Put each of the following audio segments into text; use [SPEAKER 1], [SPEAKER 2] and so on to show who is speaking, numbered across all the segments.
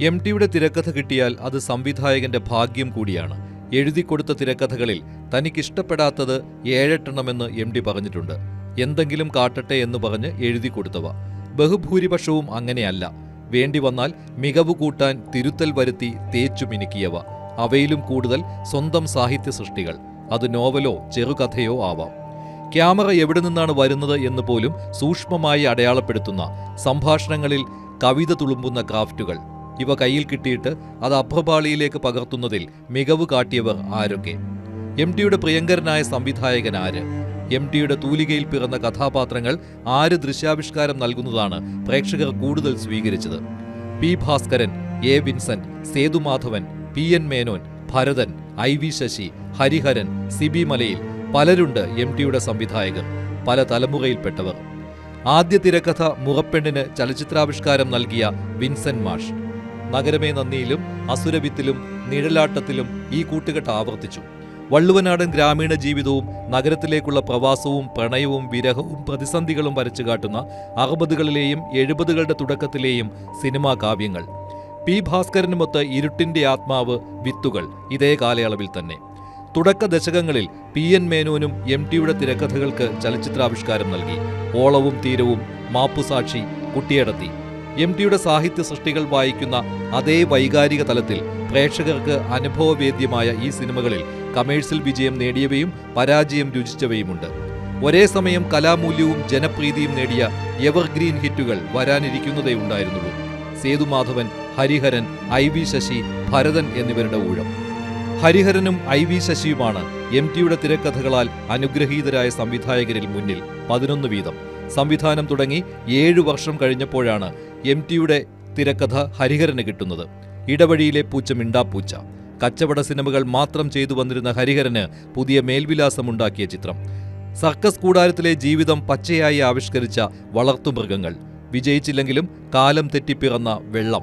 [SPEAKER 1] M ടിയുടെ തിരക്കഥ കിട്ടിയാൽ അത് സംവിധായകന്റെ ഭാഗ്യം കൂടിയാണ്. എഴുതിക്കൊടുത്ത തിരക്കഥകളിൽ തനിക്കിഷ്ടപ്പെടാത്തത് ഏഴെട്ടെണ്ണമെന്ന് എം ഡി പറഞ്ഞിട്ടുണ്ട്. എന്തെങ്കിലും കാട്ടട്ടെ എന്ന് പറഞ്ഞ് എഴുതി കൊടുത്തവ. ബഹുഭൂരിപക്ഷവും അങ്ങനെയല്ല. വേണ്ടി വന്നാൽ മികവ് കൂട്ടാൻ തിരുത്തൽ വരുത്തി തേച്ചു മിനുക്കിയവ. അവയിലും കൂടുതൽ സ്വന്തം സാഹിത്യ സൃഷ്ടികൾ അത് നോവലോ ചെറുകഥയോ ആവാം. ക്യാമറ എവിടെ നിന്നാണ് വരുന്നത് എന്ന് പോലും സൂക്ഷ്മമായി അടയാളപ്പെടുത്തുന്ന സംഭാഷണങ്ങളിൽ കവിത തുളുമ്പുന്ന ക്രാഫ്റ്റുകൾ. ഇവ കയ്യിൽ കിട്ടിയിട്ട് അത് അഭ്രപാളിയിലേക്ക് പകർത്തുന്നതിൽ മികവ് കാട്ടിയവർ ആരൊക്കെ? എം ടിയുടെ പ്രിയങ്കരനായ സംവിധായകൻ ആര്? എം ടിയുടെ തൂലികയിൽ പിറന്ന കഥാപാത്രങ്ങൾ ആര് ദൃശ്യാവിഷ്കാരം നൽകുന്നതാണ് പ്രേക്ഷകർ കൂടുതൽ സ്വീകരിച്ചത്? P Bhaskaran A Vincent Sethumadhavan P N Menon Bharathan I V Sasi Hariharan Sibi Malayil പലരുണ്ട് M ടിയുടെ സംവിധായകർ പല തലമുറയിൽപ്പെട്ടവർ. ആദ്യ തിരക്കഥ മുറപ്പെണ്ണിന് ചലച്ചിത്രാവിഷ്കാരം നൽകിയ വിൻസെന്റ് മാഷ്. നഗരമേ നന്ദിയിലും അസുരവിത്തിലും നിഴലാട്ടത്തിലും ഈ കൂട്ടുകെട്ട് ആവർത്തിച്ചു. വള്ളുവനാടൻ ഗ്രാമീണ ജീവിതവും നഗരത്തിലേക്കുള്ള പ്രവാസവും പ്രണയവും വിരഹവും പ്രതിസന്ധികളും വരച്ചു കാട്ടുന്ന അറുപതുകളിലെയും എഴുപതുകളുടെ തുടക്കത്തിലെയും സിനിമാ കാവ്യങ്ങൾ. പി ഭാസ്കരനുമൊത്ത് ഇരുട്ടിന്റെ ആത്മാവ് വിത്തുകൾ ഇതേ കാലയളവിൽ തന്നെ. തുടക്ക ദശകങ്ങളിൽ പി എൻ മേനോനും എം ടിയുടെ തിരക്കഥകൾക്ക് ചലച്ചിത്രാവിഷ്കാരം നൽകി. ഓളവും തീരവും മാപ്പുസാക്ഷി കുട്ടിയടത്തി. എം ടിയുടെ സാഹിത്യ സൃഷ്ടികൾ വായിക്കുന്ന അതേ വൈകാരിക തലത്തിൽ പ്രേക്ഷകർക്ക് അനുഭവവേദ്യമായ ഈ സിനിമകളിൽ കമേഴ്സ്യൽ വിജയം നേടിയവയും പരാജയം രുചിച്ചവയുമുണ്ട്. ഒരേ സമയം കലാമൂല്യവും ജനപ്രീതിയും നേടിയ എവർഗ്രീൻ ഹിറ്റുകൾ വരാനിരിക്കുന്നതേ ഉണ്ടായിരുന്നുള്ളൂ. സേതുമാധവൻ ഹരിഹരൻ ഐ വി ശശി ഭരതൻ എന്നിവരുടെ ഊഴം. ഹരിഹരനും ഐ വി ശശിയുമാണ് എം ടിയുടെ തിരക്കഥകളാൽ അനുഗ്രഹീതരായ സംവിധായകരിൽ മുന്നിൽ പതിനൊന്ന് വീതം. സംവിധാനം തുടങ്ങി ഏഴു വർഷം കഴിഞ്ഞപ്പോഴാണ് എം ടിയുടെ തിരക്കഥ ഹരിഹരന് കിട്ടുന്നത്. ഇടവഴിയിലെ പൂച്ച മിണ്ടാപ്പൂച്ച. കച്ചവട സിനിമകൾ മാത്രം ചെയ്തു വന്നിരുന്ന ഹരിഹരന് പുതിയ മേൽവിലാസമുണ്ടാക്കിയ ചിത്രം. സർക്കസ് കൂടാരത്തിലെ ജീവിതം പച്ചയായി ആവിഷ്കരിച്ച വളർത്തുമൃഗങ്ങൾ. വിജയിച്ചില്ലെങ്കിലും കാലം തെറ്റിപ്പിറന്ന വെള്ളം.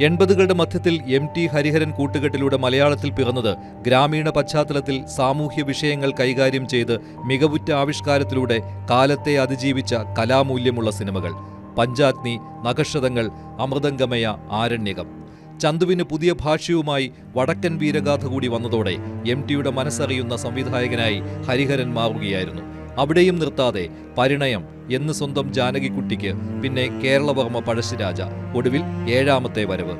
[SPEAKER 1] എൺപതുകളുടെ മധ്യത്തിൽ എം ടി ഹരിഹരൻ കൂട്ടുകെട്ടിലൂടെ മലയാളത്തിൽ പിറന്നത് ഗ്രാമീണ പശ്ചാത്തലത്തിൽ സാമൂഹ്യ വിഷയങ്ങൾ കൈകാര്യം ചെയ്ത് മികവുറ്റ ആവിഷ്കാരത്തിലൂടെ കാലത്തെ അതിജീവിച്ച കലാമൂല്യമുള്ള സിനിമകൾ. പഞ്ചാഗ്നി നഖക്ഷതങ്ങൾ അമൃതംഗമയ ആരണ്യകം. ചന്തുവിന് പുതിയ ഭാഷ്യവുമായി വടക്കൻ വീരഗാഥ കൂടി വന്നതോടെ എം ടിയുടെ മനസ്സറിയുന്ന സംവിധായകനായി ഹരിഹരൻ മാറുകയായിരുന്നു. അവിടെയും നിർത്താതെ പരിണയം എന്ന് സ്വന്തം ജാനകിക്കുട്ടിക്ക് പിന്നെ കേരളവർമ്മ പഴശ്ശിരാജ ഒടുവിൽ ഏഴാമത്തെ വരവ്.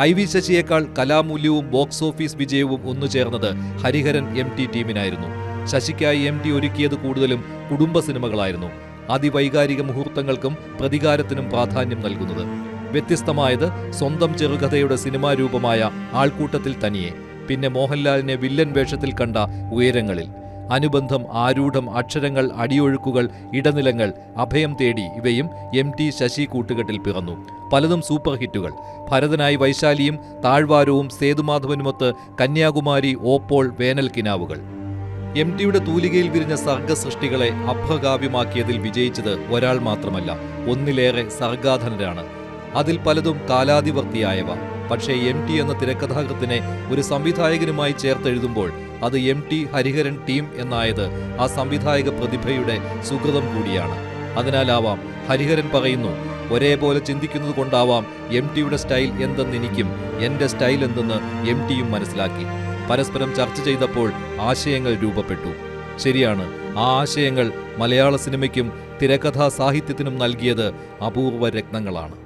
[SPEAKER 1] ഐ വി ശശിയേക്കാൾ കലാമൂല്യവും ബോക്സ് ഓഫീസ് വിജയവും ഒന്നു ചേർന്നത് ഹരിഹരൻ എം ടി ടീമിനായിരുന്നു. ശശിക്കായി എം ടി ഒരുക്കിയത് കൂടുതലും കുടുംബ സിനിമകളായിരുന്നു. അതിവൈകാരിക മുഹൂർത്തങ്ങൾക്കും പ്രതികാരത്തിനും പ്രാധാന്യം നൽകുന്നത്. വ്യത്യസ്തമായത് സ്വന്തം ചെറുകഥയുടെ സിനിമാ രൂപമായ ആൾക്കൂട്ടത്തിൽ തനിയെ പിന്നെ മോഹൻലാലിനെ വില്ലൻ വേഷത്തിൽ കണ്ട ഉയരങ്ങളിൽ. അനുബന്ധം ആരൂഢം അക്ഷരങ്ങൾ അടിയൊഴുക്കുകൾ ഇടനിലങ്ങൾ അഭയം തേടി ഇവയും എം ടി ശശി കൂട്ടുകെട്ടിൽ പിറന്നു. പലതും സൂപ്പർ ഹിറ്റുകൾ. ഭരതനായി വൈശാലിയും താഴ്വാരവും സേതുമാധവനുമൊത്ത് കന്യാകുമാരി ഓപ്പോൾ വേനൽ കിനാവുകൾ. എം ടിയുടെ തൂലികയിൽ വിരിഞ്ഞ സർഗസൃഷ്ടികളെ അഭ്രകാവ്യമാക്കിയതിൽ വിജയിച്ചത് ഒരാൾ മാത്രമല്ല ഒന്നിലേറെ സർഗാധനരാണ്. അതിൽ പലതും കാലാതിവർത്തിയായവ. പക്ഷേ എം ടി എന്ന തിരക്കഥാകൃത്തിനെ ഒരു സംവിധായകനുമായി ചേർത്തെഴുതുമ്പോൾ അത് എം ടി ഹരിഹരൻ ടീം എന്നായത് ആ സംവിധായക പ്രതിഭയുടെ സുഹൃതം കൂടിയാണ്. അതിനാലാവാം ഹരിഹരൻ പറയുന്നു ഒരേപോലെ ചിന്തിക്കുന്നത് കൊണ്ടാവാം എം ടിയുടെ സ്റ്റൈൽ എന്തെന്നെനിക്കും എന്റെ സ്റ്റൈൽ എന്തെന്ന് എം ടിയും മനസ്സിലാക്കി. പരസ്പരം ചർച്ച ചെയ്തപ്പോൾ ആശയങ്ങൾ രൂപപ്പെട്ടു. ശരിയാണ് ആ ആശയങ്ങൾ മലയാള സിനിമയ്ക്കും തിരക്കഥാ സാഹിത്യത്തിനും നൽകിയത് അപൂർവ രത്നങ്ങളാണ്.